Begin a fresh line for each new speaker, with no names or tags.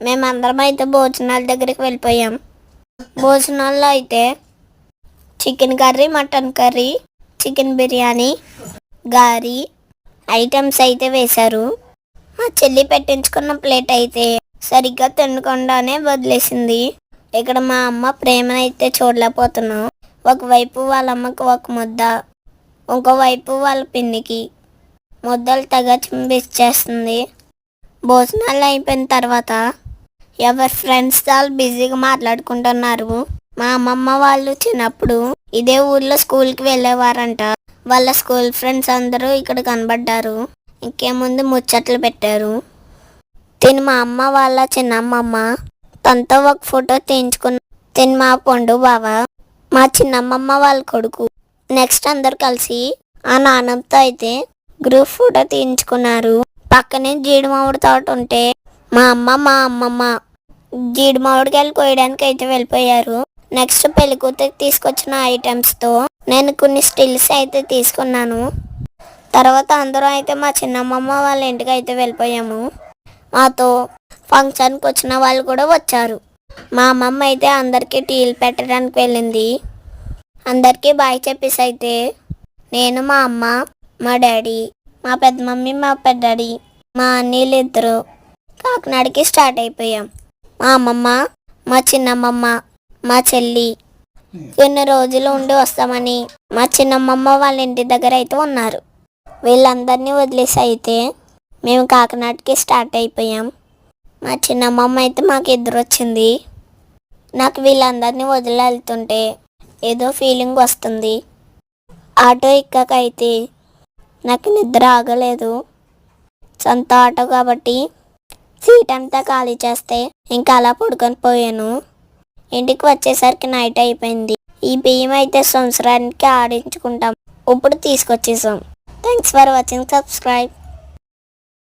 మేమందరం అయితే భోజనాల దగ్గరికి వెళ్ళిపోయాం. భోజనాల్లో అయితే chicken curry mutton curry chicken biryani గారి ఐటమ్స్ అయితే వేశారు. మా చెల్లి పెట్టించుకున్న ప్లేట్ అయితే సరిగ్గా తినకుండానే వదిలేసింది. ఇక్కడ మా అమ్మ ప్రేమనైతే చూడలేకపోతున్నాం. ఒకవైపు వాళ్ళ అమ్మకు ఒక ముద్ద ఇంకోవైపు వాళ్ళ పిన్నికి ముద్దలు తెగ చింపిచ్చేస్తుంది భోజనాలు అయిపోయిన తర్వాత ఎవరి ఫ్రెండ్స్ వాళ్ళు బిజీగా మాట్లాడుకుంటున్నారు. మా అమ్మమ్మ వాళ్ళు చిన్నప్పుడు ఇదే ఊర్లో స్కూల్కి వెళ్ళేవారంట. వాళ్ళ స్కూల్ ఫ్రెండ్స్ అందరూ ఇక్కడ కనబడ్డారు. ఇంకేముందు ముచ్చట్లు పెట్టారు. తిని మా అమ్మ వాళ్ళ చిన్నమ్మమ్మ. తనతో ఒక ఫోటో తీయించుకున్న తిని మా పండు బావ. మా చిన్నమ్మమ్మ వాళ్ళ కొడుకు. నెక్స్ట్ అందరు కలిసి ఆ నాన్నతో అయితే గ్రూప్ ఫోటో తీయించుకున్నారు. పక్కనే జీడిమామిడి తోట ఉంటే మా అమ్మ మా అమ్మమ్మ జీడి మామిడికాయలు కోయడానికి అయితే వెళ్ళిపోయారు. నెక్స్ట్ పెళ్ళి కూతురికి తీసుకొచ్చిన ఐటమ్స్తో నేను కొన్ని స్టిల్స్ అయితే తీసుకున్నాను. తర్వాత అందరం అయితే మా చిన్నమ్మమ్మ వాళ్ళ ఇంటికి అయితే వెళ్ళిపోయాము. మాతో ఫంక్షన్కి వచ్చిన వాళ్ళు కూడా వచ్చారు. మా అమ్మమ్మ అయితే అందరికీ టీలు పెట్టడానికి వెళ్ళింది. అందరికీ బాయ్ చెప్పేసి అయితే నేను మా అమ్మ మా డాడీ మా పెద్ద మమ్మీ మా పెద్ద డాడీ మా అన్నీళ్ళు ఇద్దరు కాకినాడకి స్టార్ట్ అయిపోయాం. మా అమ్మమ్మ మా చిన్నమ్మమ్మ మా చెల్లి కొన్ని రోజులు ఉండి వస్తామని మా చిన్నమ్మమ్మ వాళ్ళ ఇంటి దగ్గర అయితే ఉన్నారు. వీళ్ళందరినీ వదిలేసి అయితే మేము కాకినాడకి స్టార్ట్ అయిపోయాం. మా చిన్నమ్మమ్మ అయితే మాకు ఎదురు వచ్చింది నాకు వీళ్ళందరినీ వదిలి వెళ్తుంటే ఏదో ఫీలింగ్ వస్తుంది. ఆటో ఎక్కాకైతే నాకు నిద్ర ఆగలేదు. సొంత ఆటో కాబట్టి సీట్ అంతా ఖాళీ చేస్తే ఇంకా అలా పడుకొని పోయాను. ఇంటికి వచ్చేసరికి నైట్ అయిపోయింది. ఈ బియ్యం అయితే సంవత్సరానికి ఆడించుకుంటాం. ఇప్పుడు తీసుకొచ్చేసాం. Thanks for watching subscribe